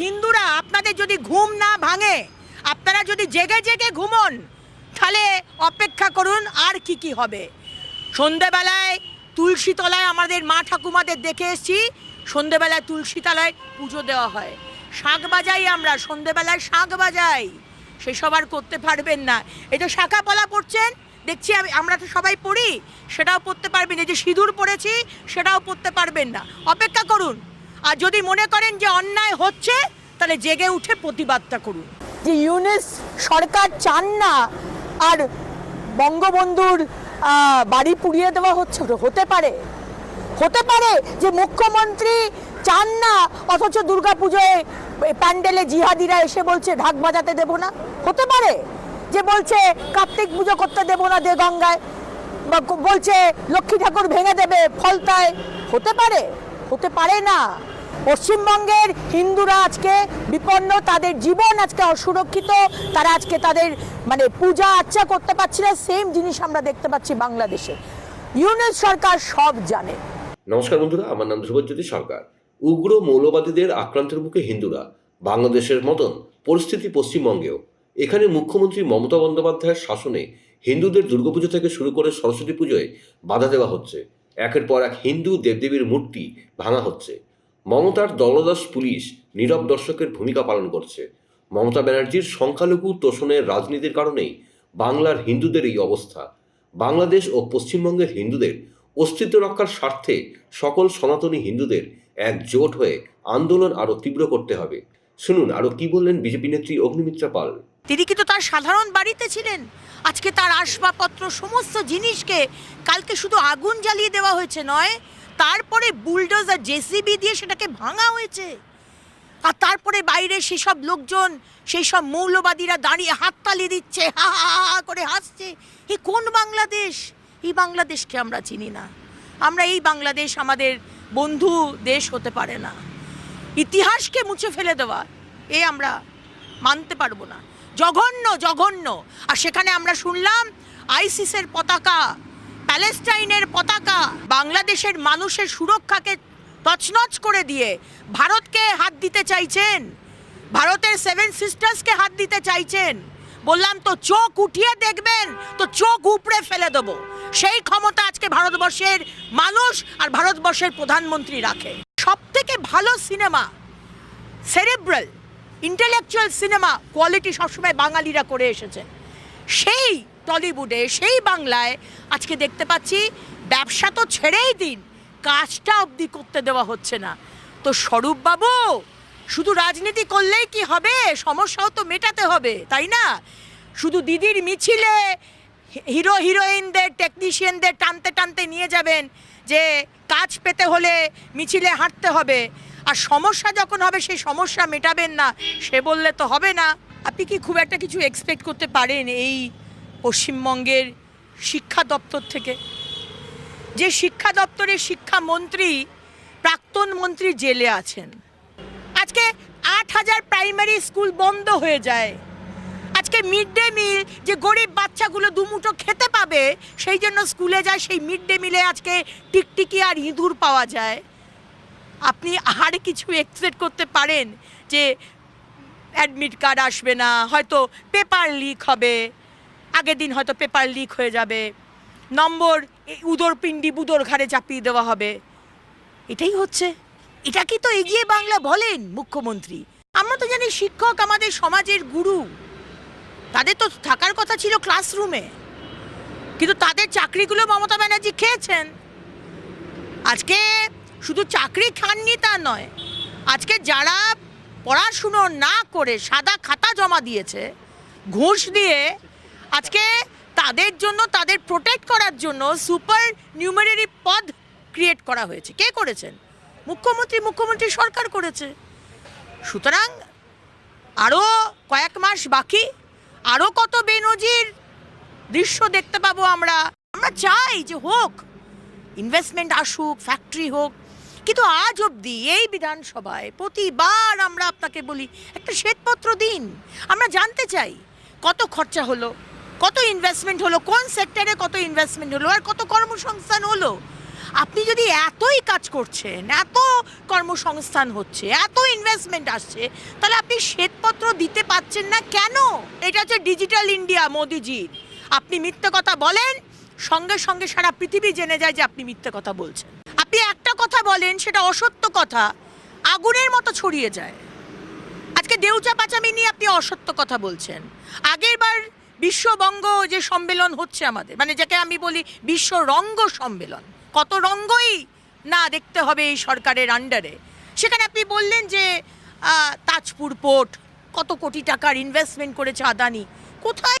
হিন্দুরা আপনাদের যদি ঘুম না ভাঙে, আপনারা যদি জেগে জেগে ঘুমন, তাহলে অপেক্ষা করুন আর কি কি হবে। সন্ধেবেলায় তুলসী তলায় আমাদের মা ঠাকুমাদের দেখে এসেছি, সন্ধেবেলায় তুলসী তলায় পুজো দেওয়া হয়। শাঁখ বাজাই আমরা, সন্ধেবেলায় শাঁখ বাজাই। সেসব আর করতে পারবেন না। এই তো শাখা পলা পড়ছেন, দেখছি আমি, আমরা তো সবাই পড়ি, সেটাও পড়তে পারবেন। এই যে সিঁদুর পড়েছি, সেটাও পড়তে পারবেন না। অপেক্ষা করুন। আর যদি মনে করেন যে অন্যায় হচ্ছে, তাহলে জেগে উঠে প্রতিবাদটা করুন। যে ইউনেস সরকার চান না, আর বঙ্গবন্ধুর বাড়ি পুড়িয়ে দেওয়া হচ্ছে হতে পারে। হতে পারে যে মুখ্যমন্ত্রী চান না, অথচ দুর্গাপুজোয় প্যান্ডেলে জিহাদিরা এসে বলছে, ঢাক বাজাতে দেবো না। হতে পারে যে বলছে, কার্তিক পুজো করতে দেবো না দে গঙ্গায় বলছে, লক্ষ্মী ঠাকুর ভেঙে দেবে ফলতায়। হতে পারে। হতে পারে না। পশ্চিমবঙ্গের হিন্দুরা আজকে বিপন্ন, তাদের জীবন আজকে অসুরক্ষিত, তারা আজকে তাদের মানে পূজা আর্চা করতে পারছে না সেম জিনিস আমরা দেখতে পাচ্ছি বাংলাদেশে। ইউনিট সরকার সব জানে। নমস্কার বন্ধুরা, আমার নাম ধ্রুবজ্যোতি সরকার। উগ্র মৌলবাদীদের আক্রান্তের মুখে হিন্দুরা, বাংলাদেশের মতন পরিস্থিতি পশ্চিমবঙ্গেও। এখানে মুখ্যমন্ত্রী মমতা বন্দ্যোপাধ্যায়ের শাসনে হিন্দুদের দুর্গাপুজো থেকে শুরু করে সরস্বতী পুজোয় বাধা দেওয়া হচ্ছে। একের পর এক হিন্দু দেবদেবীর মূর্তি ভাঙা হচ্ছে। মমতার দলদাস পুলিশ নীরব দর্শকের ভূমিকা পালন করছে। মমতা ব্যানার্জির সংখ্যালঘু তোষণের রাজনীতির কারণেই বাংলার হিন্দুদের এই অবস্থা। বাংলাদেশ ও পশ্চিমবঙ্গের হিন্দুদের অস্তিত্ব রক্ষার স্বার্থে সকল সনাতনী হিন্দুদের একজোট হয়ে আন্দোলন আরও তীব্র করতে হবে। শুনুন, আরও কি বললেন বিজেপি নেত্রী অগ্নিমিত্রা পাল? তিনি কিন্তু তার সাধারণ বাড়িতে ছিলেন। আজকে তার আসবাবপত্র সমস্ত জিনিসকে কালকে শুধু আগুন জ্বালিয়ে দেওয়া হয়েছে নয়, তারপরে বুলডোজার জেসিবি দিয়ে সেটাকে ভাঙা হয়েছে। আর তারপরে বাইরে সেসব লোকজন সেই সব মৌলবাদীরা দাঁড়িয়ে হাততালি দিচ্ছে হা হা হা করে হাসছে। এ কোন বাংলাদেশ? এই বাংলাদেশকে আমরা চিনি না। আমরা এই বাংলাদেশ আমাদের বন্ধু দেশ হতে পারে না। ইতিহাসকে মুছে ফেলে দেওয়া, এ আমরা মানতে পারব না। জঘন্য জঘন্য। আর সেখানে আমরা শুনলাম আইসিসের পতাকা, প্যালেস্টাইনের পতাকা, বাংলাদেশের মানুষের সুরক্ষাকে তছনছ করে দিয়ে ভারতকে হাত দিতে চাইছেন। ভারতের সেভেন সিস্টার্সকে হাত দিতে চাইছেন। বললাম, তো চোখ উঠিয়ে দেখবেন, তো চোখ উপড়ে ফেলে দেবো। সেই ক্ষমতা আজকে ভারতবর্ষের মানুষ আর ভারতবর্ষের প্রধানমন্ত্রী রাখে। সব থেকে ভালো cinema cerebral intellectual cinema quality সবসময় বাঙালিরা করে এসেছে। সেই টলিউডে, সেই বাংলায় আজকে দেখতে পাচ্ছি, ব্যবসা তো ছেড়েই দিন, কাজটা অবধি করতে দেওয়া হচ্ছে না। তো স্বরূপবাবু, শুধু রাজনীতি করলেই কি হবে? সমস্যাও তো মেটাতে হবে, তাই না? শুধু দিদির মিছিলে হিরো, হিরোইনদের টেকনিশিয়ানদের টানতে টানতে নিয়ে যাবেন, যে কাজ পেতে হলে মিছিলে হাঁটতে হবে। আর সমস্যা যখন হবে সেই সমস্যা মেটাবেন না। সে বললে তো হবে না। আপনি কি খুব একটা কিছু এক্সপেক্ট করতে পারেন এই পশ্চিমবঙ্গের শিক্ষা দপ্তর থেকে? যে শিক্ষা দপ্তরের শিক্ষামন্ত্রী প্রাক্তন মন্ত্রী জেলে আছেন। আজকে আট হাজার প্রাইমারি স্কুল বন্ধ হয়ে যায়। আজকে মিড ডে মিল যে গরিব বাচ্চাগুলো দুমুঠো খেতে পাবে, সেই জন্য স্কুলে যায়, সেই মিড ডে মিলে আজকে টিকটিকি আর ইঁদুর পাওয়া যায়। আপনি আর কিছু এক্সপেক্ট করতে পারেন যে অ্যাডমিট কার্ড আসবে না, হয়তো পেপার লিক হবে, আগের দিন হয়তো পেপার লিক হয়ে যাবে, নম্বর উদর পিণ্ডি বুদর ঘাড়ে চাপিয়ে দেওয়া হবে। এটাই হচ্ছে। এটা কি তো এগিয়ে বাংলা বলেন মুখ্যমন্ত্রী? আমরা তো জানি শিক্ষক আমাদের সমাজের গুরু। তাদের তো থাকার কথা ছিল ক্লাসরুমে কিন্তু তাদের চাকরিগুলো মমতা ব্যানার্জি খেয়েছেন। আজকে শুধু চাকরি খাননি তা নয়, আজকে যারা পড়াশুনো না করে সাদা খাতা জমা দিয়েছে, ঘুষ দিয়ে আজকে তাদের জন্য, তাদের প্রোটেক্ট করার জন্য সুপার নিউমারি পদ ক্রিয়েট করা হয়েছে। কে করেছেন? মুখ্যমন্ত্রী মুখ্যমন্ত্রী সরকার করেছে। সুতরাং আরও কয়েক মাস বাকি আরও কত বেনজির দৃশ্য দেখতে পাবো আমরা। আমরা চাই যে হোক ইনভেস্টমেন্ট আসুক ফ্যাক্টরি হোক কিন্তু আজ অবধি এই বিধানসভায় প্রতিবার আমরা আপনাকে বলি, একটা শ্বেতপত্র দিন। আমরা জানতে চাই, কত খরচা হলো, কত ইনভেস্টমেন্ট হলো, কোন সেক্টরে কত ইনভেস্টমেন্ট হলো, আর কত কর্মসংস্থান হলো? আপনি যদি এতই কাজ করছেন, এত কর্মসংস্থান হচ্ছে, এত ইনভেস্টমেন্ট আসছে, তাহলে আপনি শ্বেতপত্র দিতে পাচ্ছেন না কেন? এটা হচ্ছে ডিজিটাল ইন্ডিয়া মোদিজির আপনি মিথ্যে কথা বলেন, সঙ্গে সঙ্গে সারা পৃথিবী জেনে যায় যে আপনি মিথ্যে কথা বলছেন। কথা বলেন, সেটা অসত্য কথা। আগুনের মতো ছড়িয়ে যায়। আজকে দেউচা পাচামি নিয়ে আপনি অসত্য কথা বলছেন। আগের বার বিশ্ববঙ্গ যে সম্মেলন হচ্ছে আমাদের মানে যাকে আমি বলি বিশ্ব রঙ্গ সম্মেলন, কত রঙ্গই না দেখতে হবে এই সরকারের আন্ডারে সেখানে আপনি বললেন যে তাজপুর পোর্ট কত কোটি টাকার ইনভেস্টমেন্ট করেছে আদানি। কোথায়